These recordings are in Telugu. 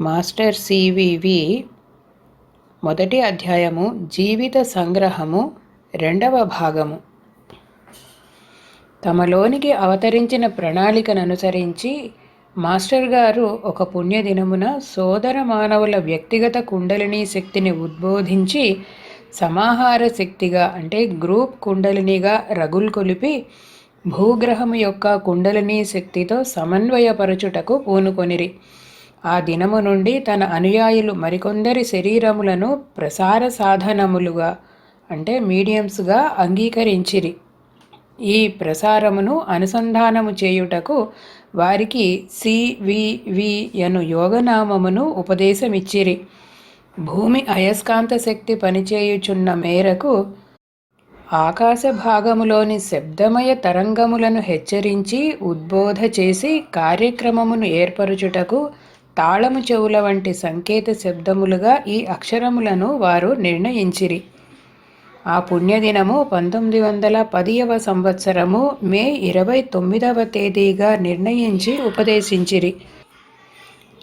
మాస్టర్ సివివి మొదటి అధ్యాయము జీవిత సంగ్రహము రెండవ భాగము. తమలోనికి అవతరించిన ప్రణాళికను అనుసరించి మాస్టర్ గారు ఒక పుణ్యదినమున సోదర మానవుల వ్యక్తిగత కుండలిని శక్తిని ఉద్బోధించి సమాహార శక్తిగా అంటే గ్రూప్ కుండలినిగా రగుల్ కొలిపి భూగ్రహము యొక్క కుండలిని శక్తితో సమన్వయపరచుటకు పూనుకొనిరి. ఆ దినము నుండి తన అనుయాయులు మరికొందరి శరీరములను ప్రసార సాధనములుగా అంటే మీడియంస్గా అంగీకరించిరి. ఈ ప్రసారమును అనుసంధానము చేయుటకు వారికి సివివి అను యోగనామమును ఉపదేశమిచ్చిరి. భూమి అయస్కాంత శక్తి పనిచేయుచున్న మేరకు ఆకాశ భాగములోని శబ్దమయ తరంగములను హెచ్చరించి ఉద్బోధ చేసి కార్యక్రమమును ఏర్పరుచుటకు తాళము చెవుల వంటి సంకేత శబ్దములుగా ఈ అక్షరములను వారు నిర్ణయించిరి. ఆ పుణ్యదినము పంతొమ్మిది వందల పదియవ సంవత్సరము మే ఇరవై తొమ్మిదవ తేదీగా నిర్ణయించి ఉపదేశించిరి.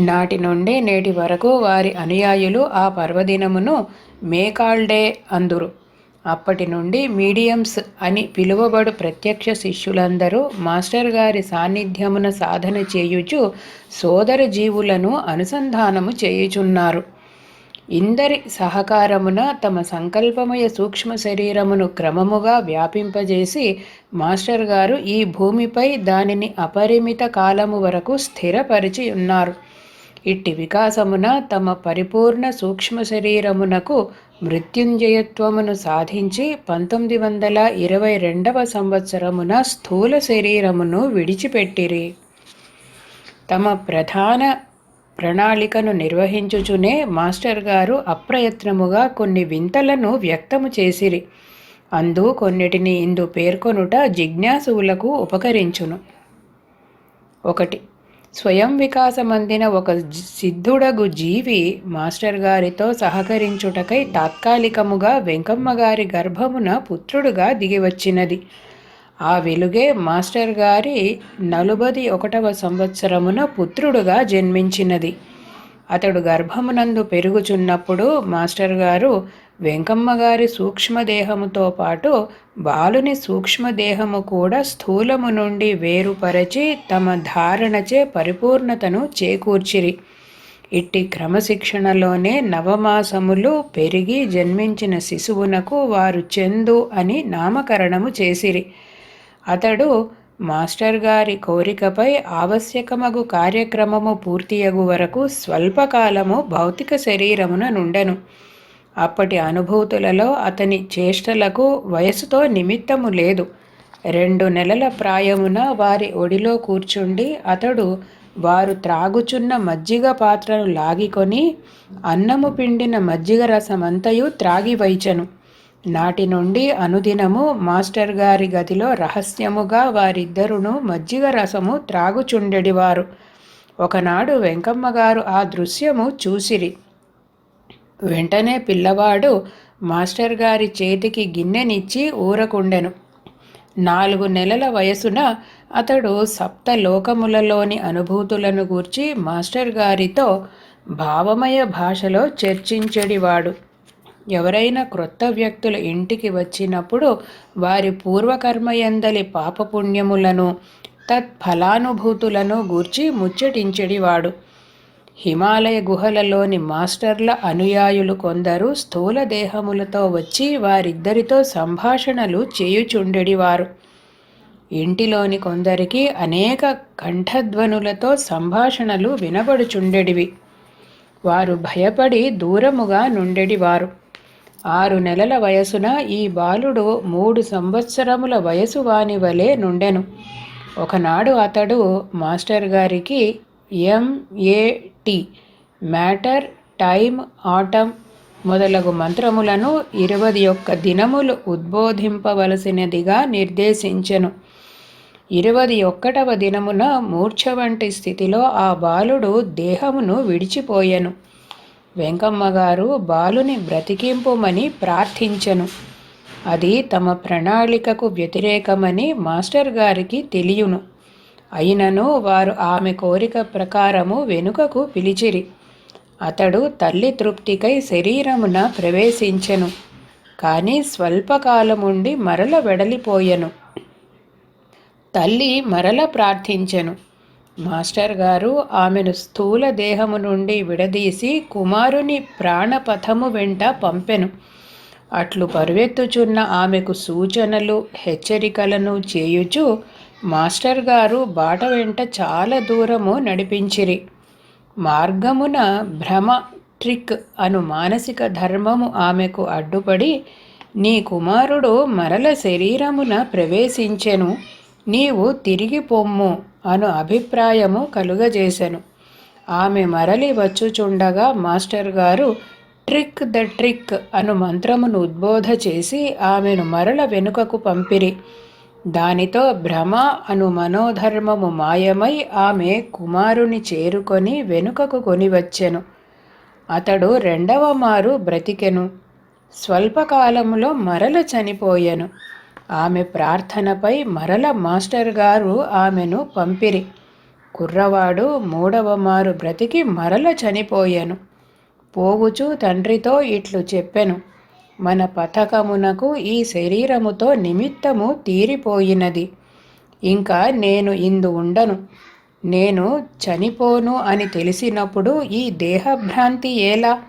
నాటి నుండి నేటి వరకు వారి అనుయాయులు ఆ పర్వదినమును మేకాల్డే అందురు. అప్పటి నుండి మీడియంస్ అని పిలువబడు ప్రత్యక్ష శిష్యులందరూ మాస్టర్ గారి సాన్నిధ్యమున సాధన చేయుచు సోదర జీవులను అనుసంధానము చేయుచున్నారు. ఇందరి సహకారమున తమ సంకల్పమయ సూక్ష్మ శరీరమును క్రమముగా వ్యాపింపజేసి మాస్టర్ గారు ఈ భూమిపై దానిని అపరిమిత కాలము వరకు స్థిరపరిచి ఉన్నారు. ఇట్టి వికాసమున తమ పరిపూర్ణ సూక్ష్మ శరీరమునకు మృత్యుంజయత్వమును సాధించి పంతొమ్మిది వందల ఇరవై రెండవ సంవత్సరమున స్థూల శరీరమును విడిచిపెట్టిరి. తమ ప్రధాన ప్రణాళికను నిర్వహించుచునే మాస్టర్ గారు అప్రయత్నముగా కొన్ని వింతలను వ్యక్తము చేసిరి. అందు కొన్నిటిని ఇందు పేర్కొనుట జిజ్ఞాసువులకు ఉపకరించును. ఒకటి స్వయం వికాసమందిన ఒక సిద్ధుడగు జీవి మాస్టర్ గారితో సహకరించుటకై తాత్కాలికముగా వెంకమ్మ గారి గర్భమున పుత్రుడుగా దిగివచ్చినది. ఆ వెలుగే మాస్టర్ గారి నలుబది ఒకటవ సంవత్సరమున పుత్రుడుగా జన్మించినది. అతడు గర్భమునందు పెరుగుచున్నప్పుడు మాస్టర్ గారు వెంకమ్మ గారి సూక్ష్మదేహముతో పాటు బాలుని సూక్ష్మదేహము కూడా స్థూలము నుండి వేరుపరచి తమ ధారణచే పరిపూర్ణతను చేకూర్చిరి. ఇట్టి క్రమశిక్షణలోనే నవమాసములు పెరిగి జన్మించిన శిశువునకు వారు చందు అని నామకరణము చేసిరి. అతడు మాస్టర్ గారి కోరికపై ఆవశ్యకమగు కార్యక్రమము పూర్తియగు వరకు స్వల్పకాలము భౌతిక శరీరమున నుండెను. అప్పటి అనుభూతులలో అతని చేష్టలకు వయసుతో నిమిత్తము లేదు. రెండు నెలల ప్రాయమున వారి ఒడిలో కూర్చుండి అతడు వారు త్రాగుచున్న మజ్జిగ పాత్రను లాగికొని అన్నము పిండిన మజ్జిగ రసమంతయు త్రాగివైచెను. నాటి నుండి అనుదినము మాస్టర్ గారి గదిలో రహస్యముగా వారిద్దరును మజ్జిగ రసము త్రాగుచుండెడివారు. ఒకనాడు వెంకమ్మ గారు ఆ దృశ్యము చూసిరి. వెంటనే పిల్లవాడు మాస్టర్ గారి చేతికి గిన్నెనిచ్చి ఊరకుండెను. నాలుగు నెలల వయసున అతడు సప్త లోకములలోని అనుభూతులను గూర్చి మాస్టర్ గారితో భావమయ భాషలో చర్చించడివాడు. ఎవరైనా క్రొత్త వ్యక్తులు ఇంటికి వచ్చినప్పుడు వారి పూర్వకర్మయందలి పాపపుణ్యములను తత్ఫలానుభూతులను గూర్చి ముచ్చటించడివాడు. హిమాలయ గుహలలోని మాస్టర్ల అనుయాయులు కొందరు స్థూల దేహములతో వచ్చి వారిద్దరితో సంభాషణలు చేయుచుండెడివారు. ఇంటిలోని కొందరికి అనేక కంఠధ్వనులతో సంభాషణలు వినబడుచుండెడివి. వారు భయపడి దూరముగా నుండెడివారు. ఆరు నెలల వయసున ఈ బాలుడు మూడు సంవత్సరముల వయసు వాని వలె నుండెను. ఒకనాడు అతడు మాస్టర్ గారికి టీ. మ్యాటర్ టైమ్ ఆటం మొదలగు మంత్రములను ఇరవై ఒక్క దినములు ఉద్బోధింపవలసినదిగా నిర్దేశించెను. ఇరవై ఒక్కటవ దినమున మూర్ఛ వంటి స్థితిలో ఆ బాలుడు దేహమును విడిచిపోయెను. వెంకమ్మగారు బాలుని బ్రతికింపుమని ప్రార్థించెను. అది తమ ప్రణాళికకు వ్యతిరేకమని మాస్టర్ గారికి తెలియను. అయినను వారు ఆమె కోరిక ప్రకారము వెనుకకు పిలిచిరి. అతడు తల్లి తృప్తికై శరీరమున ప్రవేశించెను. కానీ స్వల్పకాలముండి మరల వెడలిపోయెను. తల్లి మరల ప్రార్థించెను. మాస్టర్ గారు ఆమెను స్థూల దేహము నుండి విడదీసి కుమారుని ప్రాణపథము వెంట పంపెను. అట్లు పరువెత్తుచున్న ఆమెకు సూచనలు హెచ్చరికలను చేయుచు మాస్టర్ గారు బాట వెంట చాలా దూరము నడిపించిరి. మార్గమున భ్రమ ట్రిక్ అను మానసిక ధర్మము ఆమెకు అడ్డుపడి నీ కుమారుడు మరల శరీరమున ప్రవేశించెను నీవు తిరిగి పొమ్ము అను అభిప్రాయము కలుగజేశను ఆమె మరలి వచ్చుచుండగా మాస్టర్ గారు ట్రిక్ ద ట్రిక్ అను మంత్రమును ఉద్బోధ చేసి ఆమెను మరల వెనుకకు పంపిరి. దానితో భ్రమ అను మనోధర్మము మాయమై ఆమె కుమారుని చేరుకొని వెనుకకు కొనివచ్చెను. అతడు రెండవ మారు బ్రతికెను. స్వల్పకాలములో మరల చనిపోయెను. ఆమె ప్రార్థనపై మరల మాస్టర్ గారు ఆమెను పంపిరి. కుర్రవాడు మూడవ మారు బ్రతికి మరల చనిపోయాను. పోగుచు తండ్రితో ఇట్లు చెప్పెను. మన పథకమునకు ఈ శరీరముతో నిమిత్తము తీరిపోయినది. ఇంకా నేను ఇందు ఉండను. నేను చనిపోను అని తెలిసినప్పుడు ఈ దేహభ్రాంతి ఎలా?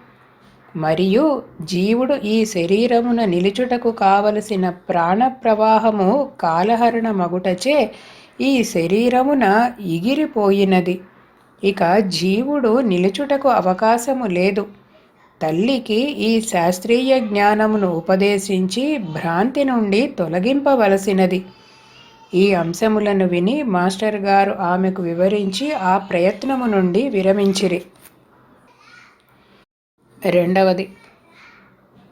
మరియు జీవుడు ఈ శరీరమున నిలుచుటకు కావలసిన ప్రాణ ప్రవాహము కాలహరణ మగుటచే ఈ శరీరమున ఇగిరిపోయినది. ఇక జీవుడు నిలుచుటకు అవకాశము లేదు. తల్లికి ఈ శాస్త్రీయ జ్ఞానమును ఉపదేశించి భ్రాంతి నుండి తొలగింపవలసినది. ఈ అంశములను విని మాస్టర్ గారు ఆమెకు వివరించి ఆ ప్రయత్నము నుండి విరమించిరి. రెండవది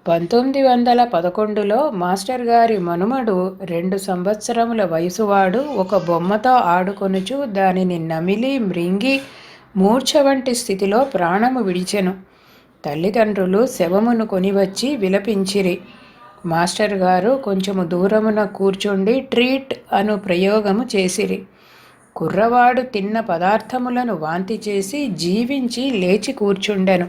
పంతొమ్మిది వందల పదకొండులో మాస్టర్ గారి మనుమడు రెండు సంవత్సరముల వయసువాడు ఒక బొమ్మతో ఆడుకొనుచు దానిని నమిలి మృంగి మూర్ఛ వంటి స్థితిలో ప్రాణము విడిచెను. తల్లిదండ్రులు శవమును కొనివచ్చి విలపించిరి. మాస్టర్ గారు కొంచెము దూరమున కూర్చుండి ట్రీట్ అను ప్రయోగము చేసిరి. కుర్రవాడు తిన్న పదార్థములను వాంతి చేసి జీవించి లేచి కూర్చుండెను.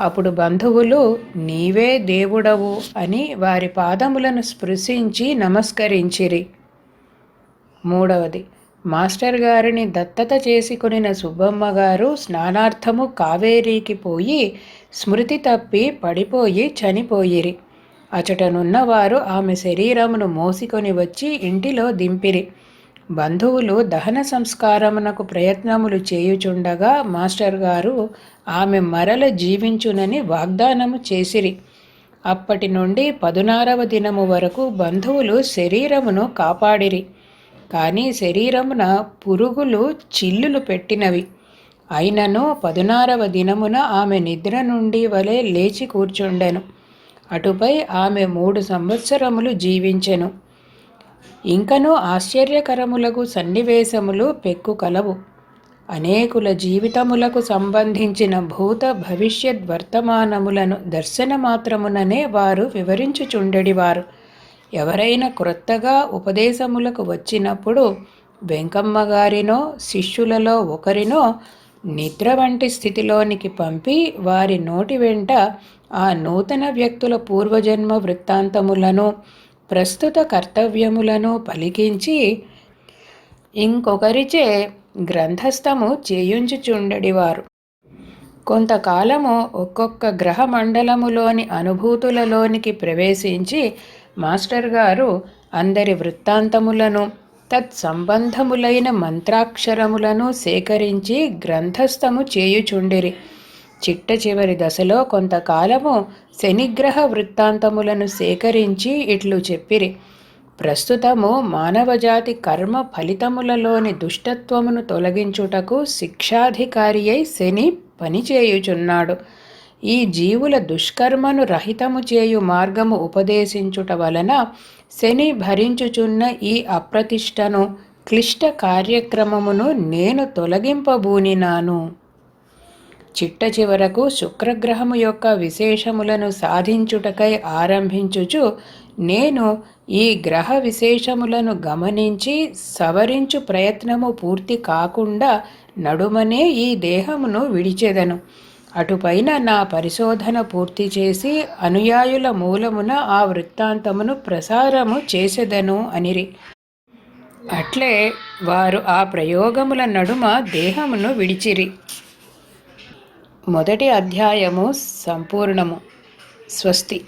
అప్పుడు బంధువులు నీవే దేవుడవు అని వారి పాదములను స్పృశించి నమస్కరించిరి. మూడవది మాస్టర్ గారిని దత్తత చేసుకునిన సుబ్బమ్మ గారు స్నానార్థము కావేరీకి పోయి స్మృతి తప్పి పడిపోయి చనిపోయిరి. అచటనున్నవారు ఆమె శరీరమును మోసికొని వచ్చి ఇంటిలో దింపిరి. బంధువులు దహన సంస్కారమునకు ప్రయత్నములు చేయుచుండగా మాస్టర్ గారు ఆమె మరల జీవించునని వాగ్దానము చేసిరి. అప్పటి నుండి పదునారవ దినము వరకు బంధువులు శరీరమును కాపాడిరి. కానీ శరీరమున పురుగులు చిల్లులు పెట్టినవి. అయినను పదునారవ దినమున ఆమె నిద్ర నుండి వలె లేచి కూర్చుండెను. అటుపై ఆమె మూడు సంవత్సరములు జీవించెను. ఇంకనూ ఆశ్చర్యకరములకు సన్నివేశములు పెక్కు కలవు. అనేకుల జీవితములకు సంబంధించిన భూత భవిష్యత్ వర్తమానములను దర్శన మాత్రముననే వారు వివరించుచుండెడివారు. ఎవరైనా క్రొత్తగా ఉపదేశములకు వచ్చినప్పుడు వెంకమ్మ గారినో శిష్యులలో ఒకరినో నిద్ర వంటి స్థితిలోనికి పంపి వారి నోటి వెంట ఆ నూతన వ్యక్తుల పూర్వజన్మ వృత్తాంతములను ప్రస్తుత కర్తవ్యములను పలికించి ఇంకొకరిచే గ్రంథస్థము చేయుంచుచుండడివారు. కొంతకాలము ఒక్కొక్క గ్రహ మండలములోని అనుభూతులలోనికి ప్రవేశించి మాస్టర్ గారు అందరి వృత్తాంతములను తత్సంబంధములైన మంత్రాక్షరములను సేకరించి గ్రంథస్థము చేయుచుండిరి. చిట్ట చివరి దశలో కొంతకాలము శనిగ్రహ వృత్తాంతములను సేకరించి ఇట్లు చెప్పిరి. ప్రస్తుతము మానవజాతి కర్మ ఫలితములలోని దుష్టత్వమును తొలగించుటకు శిక్షాధికారి అయి శని పనిచేయుచున్నాడు. ఈ జీవుల దుష్కర్మను రహితము చేయు మార్గము ఉపదేశించుట వలన శని భరించుచున్న ఈ అప్రతిష్టను క్లిష్ట కార్యక్రమమును నేను తొలగింపబూనినాను. చిట్ట చివరకు శుక్రగ్రహము యొక్క విశేషములను సాధించుటకై ఆరంభించుచు నేను ఈ గ్రహ విశేషములను గమనించి సవరించు ప్రయత్నము పూర్తి కాకుండా నడుమనే ఈ దేహమును విడిచెదను. అటుపైన నా పరిశోధన పూర్తి చేసి అనుయాయుల మూలమున ఆ వృత్తాంతమును ప్రసారము చేసెదను అనిరి. అట్లే వారు ఆ ప్రయోగముల నడుమ దేహమును విడిచిరి. మొదటి అధ్యాయము సంపూర్ణము. స్వస్తి.